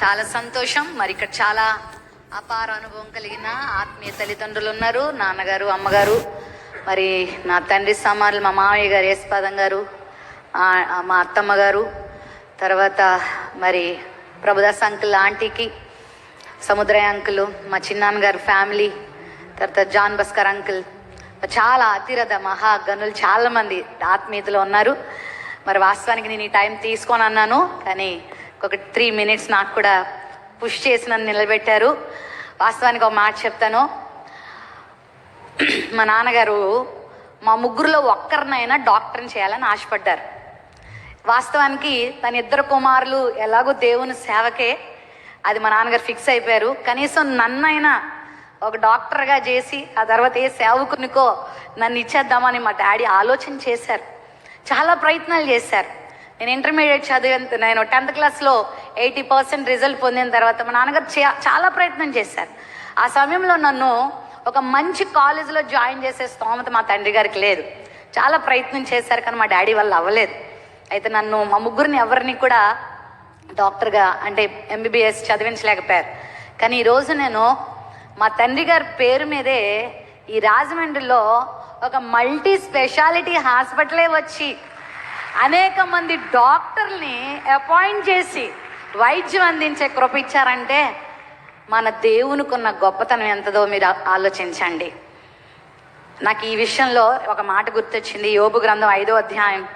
చాలా సంతోషం. మరి ఇక్కడ చాలా అపార అనుభవం కలిగిన ఆత్మీయ తల్లిదండ్రులు ఉన్నారు. నాన్నగారు అమ్మగారు మరి నా తండ్రి సమానులు మా మామయ్య గారు యేసుపాదం గారు మా అత్తమ్మ గారు తర్వాత మరి ప్రభుదాస్ అంకుల్ ఆంటీకి సముద్రయ అంకుల్ మా చిన్నాన్నగారు ఫ్యామిలీ తర్వాత జాన్ బస్కర్ అంకుల్ చాలా అతిరథ మహా గనులు చాలామంది ఆత్మీయతలో ఉన్నారు. మరి వాస్తవానికి నేను ఈ టైం తీసుకొని అన్నాను కానీ ఒక త్రీ మినిట్స్ నాకు కూడా పుష్ చేసి నన్ను నిలబెట్టారు. వాస్తవానికి ఒక మాట చెప్తాను. మా నాన్నగారు మా ముగ్గురులో ఒక్కరినైనా డాక్టర్ని చేయాలని ఆశపడ్డారు. వాస్తవానికి తన ఇద్దరు కుమారులు ఎలాగో దేవుని సేవకే అది మా నాన్నగారు ఫిక్స్ అయిపోయారు. కనీసం నన్నైనా ఒక డాక్టర్గా చేసి ఆ తర్వాత ఏ సేవకునికో నన్ను ఇచ్చేద్దామని మా డాడీ ఆలోచన చేశారు. చాలా ప్రయత్నాలు చేశారు. నేను ఇంటర్మీడియట్ చదివేంత నేను టెన్త్ క్లాస్లో ఎయిటీ పర్సెంట్ రిజల్ట్ పొందిన తర్వాత మా నాన్నగారు చే- చాలా ప్రయత్నం చేశారు. ఆ సమయంలో నన్ను ఒక మంచి కాలేజీలో జాయిన్ చేసే స్తోమత మా తండ్రి గారికి లేదు. చాలా ప్రయత్నం చేశారు కానీ మా డాడీ వల్ల అవ్వలేదు. అయితే నన్ను మా ముగ్గురిని ఎవరిని కూడా డాక్టర్గా అంటే ఎంబీబీఎస్ చదివించలేకపోయారు. కానీ ఈరోజు నేను మా తండ్రి గారి పేరు మీదే ఈ రాజమండ్రిలో ఒక మల్టీ స్పెషాలిటీ హాస్పిటలే వచ్చి అనేక మంది డాక్టర్ని అపాయింట్ చేసి వైద్యం అందించే కృప ఇచ్చారంటే మన దేవునికున్న గొప్పతనం ఎంతదో మీరు ఆలోచించండి. నాకు ఈ విషయంలో ఒక మాట గుర్తొచ్చింది. యోబు గ్రంథం ఐదో అధ్యాయం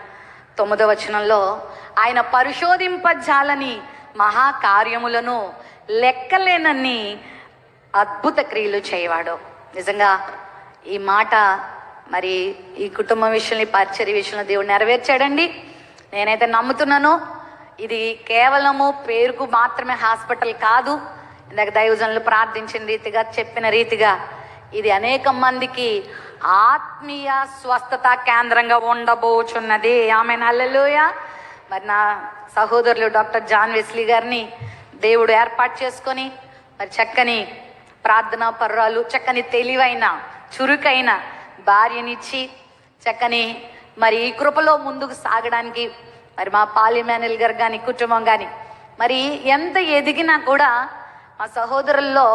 తొమ్మిదో వచనంలో ఆయన పరిశోధింపజాలని మహాకార్యములను లెక్కలేనన్ని అద్భుత క్రియలు చేయవాడు. నిజంగా ఈ మాట మరి ఈ కుటుంబం విషయంలో ఈ పరిచర్య విషయంలో దేవుడు నెరవేర్చాడండి. నేనైతే నమ్ముతున్నాను ఇది కేవలము పేరుకు మాత్రమే హాస్పిటల్ కాదు. ఇందాక దైవజనులు ప్రార్థించిన రీతిగా చెప్పిన రీతిగా ఇది అనేక మందికి ఆత్మీయ స్వస్థత కేంద్రంగా ఉండబోచున్నది. ఆమె నల్లలోయ మరి నా సహోదరులు డాక్టర్ జాన్ వెస్లీ గారిని దేవుడు ఏర్పాటు చేసుకొని మరి చక్కని ప్రార్థనా పర్రాలు చక్కని తెలివైన చురుకైన భార్యనిచ్చి చక్కని మరి ఈ కృపలో ముందుకు సాగడానికి మరి మా పాలిమేనల్ గారు కానీ కుటుంబం కానీ మరి ఎంత ఎదిగినా కూడా మా సహోదరుల్లో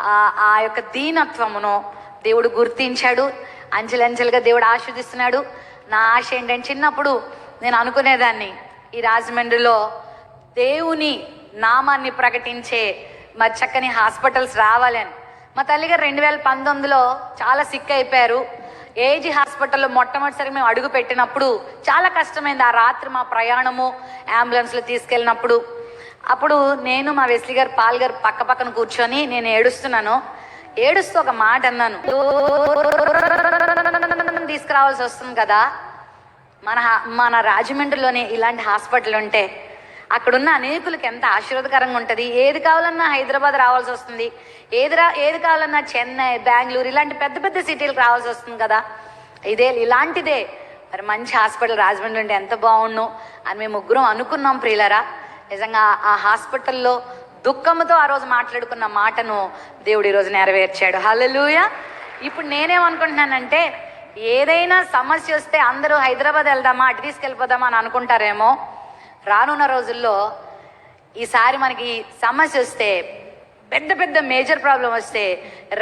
ఆ ఆ యొక్క దీనత్వమును దేవుడు గుర్తించాడు. అంచెలంచెలుగా దేవుడు ఆస్వాదిస్తున్నాడు నా ఆశ ఏంటంటే చిన్నప్పుడు నేను అనుకునేదాన్ని ఈ రాజమండ్రిలో దేవుని నామాన్ని ప్రకటించే మరి చక్కని హాస్పిటల్స్ రావాలని. మా తల్లిగారు రెండు వేల పంతొమ్మిదిలో చాలా సిక్ అయిపోయారు. ఏజీ హాస్పిటల్లో మొట్టమొదటిసారి మేము అడుగు పెట్టినప్పుడు చాలా కష్టమైంది. ఆ రాత్రి మా ప్రయాణము అంబులెన్స్లో తీసుకెళ్ళినప్పుడు. అప్పుడు నేను మా వెస్లీ గారు పాల్ గారు పక్క పక్కన కూర్చొని నేను ఏడుస్తున్నాను. ఏడుస్తూ ఒక మాట అన్నాను. తీసుకురావాల్సి వస్తుంది కదా. మన హా- మన రాజమండ్రిలోనే ఇలాంటి హాస్పిటల్ ఉంటే అక్కడున్న అనేకులకు ఎంత ఆశీర్వాదకరంగా ఉంటుంది? ఏది కావాలన్నా హైదరాబాద్ రావాల్సి వస్తుంది. ఏది రా ఏది కావాలన్నా చెన్నై బెంగళూరు ఇలాంటి పెద్ద పెద్ద సిటీలకు రావాల్సి వస్తుంది కదా. ఇదే ఇలాంటిదే. మరి మంచి హాస్పిటల్ రాజమండ్రి ఉంటే ఎంత బాగుండు అని మేము ముగ్గురం అనుకున్నాం ప్రియులరా. నిజంగా ఆ- హాస్పిటల్లో దుఃఖంతో ఆ రోజు మాట్లాడుకున్న మాటను దేవుడు ఈరోజు నెరవేర్చాడు. హలలుయ ఇప్పుడు నేనేమనుకుంటున్నానంటే ఏదైనా సమస్య వస్తే అందరూ హైదరాబాద్ వెళ్దామా అటు తీసుకెళ్ళిపోదామా అని అనుకుంటారేమో. రానున్న రోజుల్లో ఈసారి మనకి సమస్య వస్తే పెద్ద పెద్ద మేజర్ ప్రాబ్లం వస్తే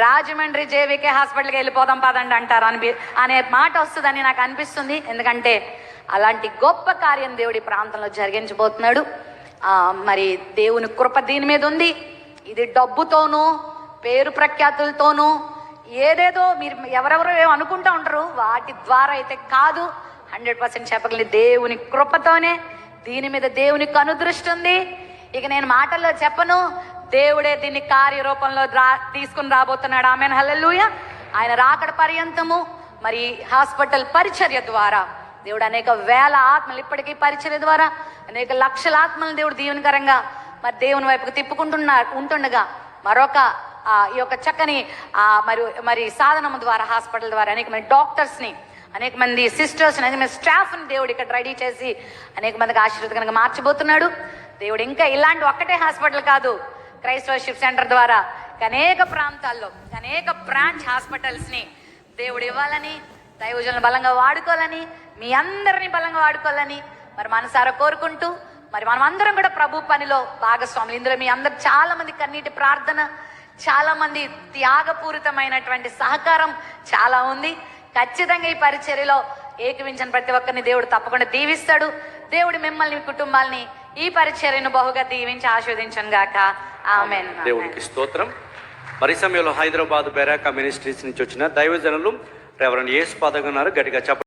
రాజమండ్రి జేవికే హాస్పిటల్కి వెళ్ళిపోదాం పదండి అంటారు అని అనే మాట వస్తుందని నాకు అనిపిస్తుంది. ఎందుకంటే అలాంటి గొప్ప కార్యం దేవుడి ప్రాంతంలో జరిగించబోతున్నాడు. మరి దేవుని కృప దీని మీద ఉంది. ఇది డబ్బుతోనూ పేరు ప్రఖ్యాతులతోనూ ఏదేదో మీరు ఎవరెవరో ఏమో అనుకుంటా ఉంటారు. వాటి ద్వారా అయితే కాదు. హండ్రెడ్ పర్సెంట్ చెప్పగలి దేవుని కృపతోనే దీని మీద దేవునికి కనుదృష్టి ఉంది ఇక నేను మాటల్లో చెప్పను. దేవుడే దీన్ని కార్యరూపంలో రా తీసుకుని రాబోతున్నాడు. ఆమె హల్లెలూయ. ఆయన రాకడ పర్యంతము మరి హాస్పిటల్ పరిచర్య ద్వారా. దేవుడు అనేక వేల ఆత్మలు ఇప్పటికీ పరిచర్య ద్వారా అనేక లక్షల ఆత్మలు దేవుడు దీవెనకరంగా మరి దేవుని వైపుకు తిప్పుకుంటున్నా ఉంటుండగా మరొక ఈ యొక్క చక్కని మరి మరి సాధనం ద్వారా హాస్పిటల్ ద్వారా అనేక మంది డాక్టర్స్ని అనేక మంది సిస్టర్స్ అనేక మంది స్టాఫ్ని దేవుడు ఇక్కడ రెడీ చేసి అనేక మందికి ఆశీర్వదకరంగా మార్చబోతున్నాడు. దేవుడు ఇంకా ఇలాంటి ఒక్కటే హాస్పిటల్ కాదు క్రైస్తవర్షిప్ సెంటర్ ద్వారా. అనేక ప్రాంతాల్లో అనేక బ్రాంచ్ హాస్పిటల్స్ని దేవుడు ఇవ్వాలని దైవజనులు బలంగా వాడుకోవాలని మీ అందరిని బలంగా వాడుకోవాలని మరి మనసారా కోరుకుంటూ మరి మనం అందరం కూడా ప్రభు పనిలో భాగస్వాములు. ఇందులో మీ అందరు చాలా మంది కన్నీటి ప్రార్థన చాలా మంది త్యాగపూరితమైనటువంటి సహకారం చాలా ఉంది. ఖచ్చితంగా ఈ పరిచర్యలో ఏకమించిన ప్రతి ఒక్కరిని దేవుడు తప్పకుండా దీవిస్తాడు. దేవుడు మిమ్మల్ని మీ కుటుంబాల్ని ఈ పరిచర్యను బహుగా దీవించి ఆస్వాదించను గాక. ఆమె దేవునికి స్తోత్రం. మరి సమయంలో హైదరాబాద్ బెరాకా మినిస్ట్రీస్ నుంచి వచ్చిన దైవజనులు రెవరెండ్ ఏసు పాదగన్నారు గట్టిగా చెప్ప